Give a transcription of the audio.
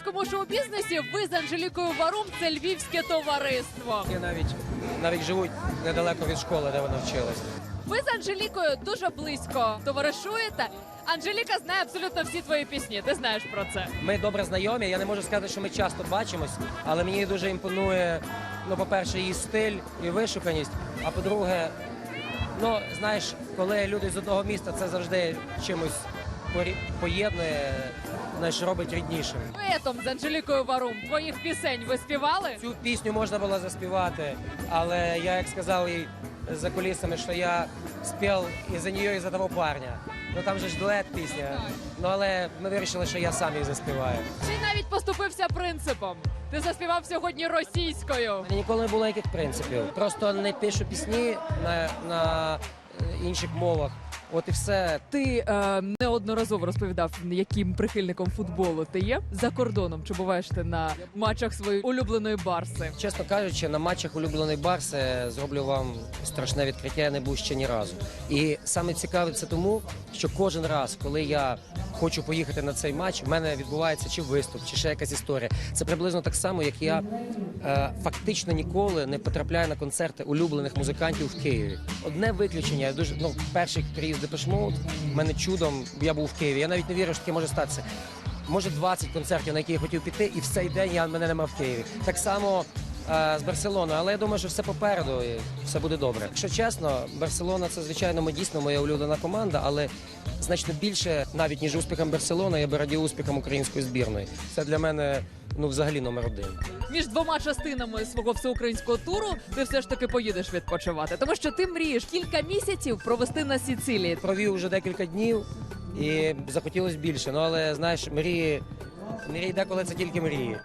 російському шоу-бізнесі ви з Анжелікою Варум це львівське товариство. Я навіть навіть живуть недалеко від школи, де вона вчилась. Ви з Анжелікою дуже близько товаришуєте. Анжеліка знає абсолютно всі твої пісні. Ти знаєш про це. Ми добре знайомі. Я не можу сказати, що ми часто бачимось, але мені дуже імпонує, ну, по-перше, її стиль і вишуканість. А по-друге, ну знаєш, коли люди з одного міста, це завжди чимось поєднує, знаєш, робить ріднішим. Дуетом з Анжелікою Варум твоїх пісень ви співали? Цю пісню можна було заспівати, але я як сказав їй за кулісами, що я спів і за неї, і за того парня. Ну там же ж дует пісня. Ну але ми вирішили, що я сам її заспіваю. Чи навіть поступився принципом? Ти заспівав сьогодні російською. У мене ніколи не було ніяких принципів. Просто не пишу пісні на, на інших мовах. От і все. Ти е, неодноразово розповідав, яким прихильником футболу ти є за кордоном. Чи буваєш ти на матчах своєї улюбленої барси? Чесно кажучи, на матчах улюбленої Барси зроблю вам страшне відкриття. Я не був ще ні разу. І саме цікаве це тому, що кожен раз, коли я хочу поїхати на цей матч, в мене відбувається чи виступ, чи ще якась історія. Це приблизно так само, як я е, фактично ніколи не потрапляю на концерти улюблених музикантів в Києві. Одне виключення. Я дуже ну перший приїзд Depeche Mode, в мене чудом я був в Києві. Я навіть не вірю, що таке може статися. Може 20 концертів, на які я хотів піти, і в цей день я мене нема в Києві. Так само е, з Барселоною, але я думаю, що все попереду і все буде добре. Якщо чесно, Барселона це звичайно ми дійсно моя улюблена команда, але значно більше, навіть ніж успіхам Барселони, я би радів успіхам української збірної. Це для мене ну взагалі номер один. Між двома частинами свого всеукраїнського туру ти все ж таки поїдеш відпочивати, тому що ти мрієш кілька місяців провести на Сіцилії. Провів вже декілька днів і захотілося більше. Ну але знаєш, мрії, мрії деколи це тільки мрії.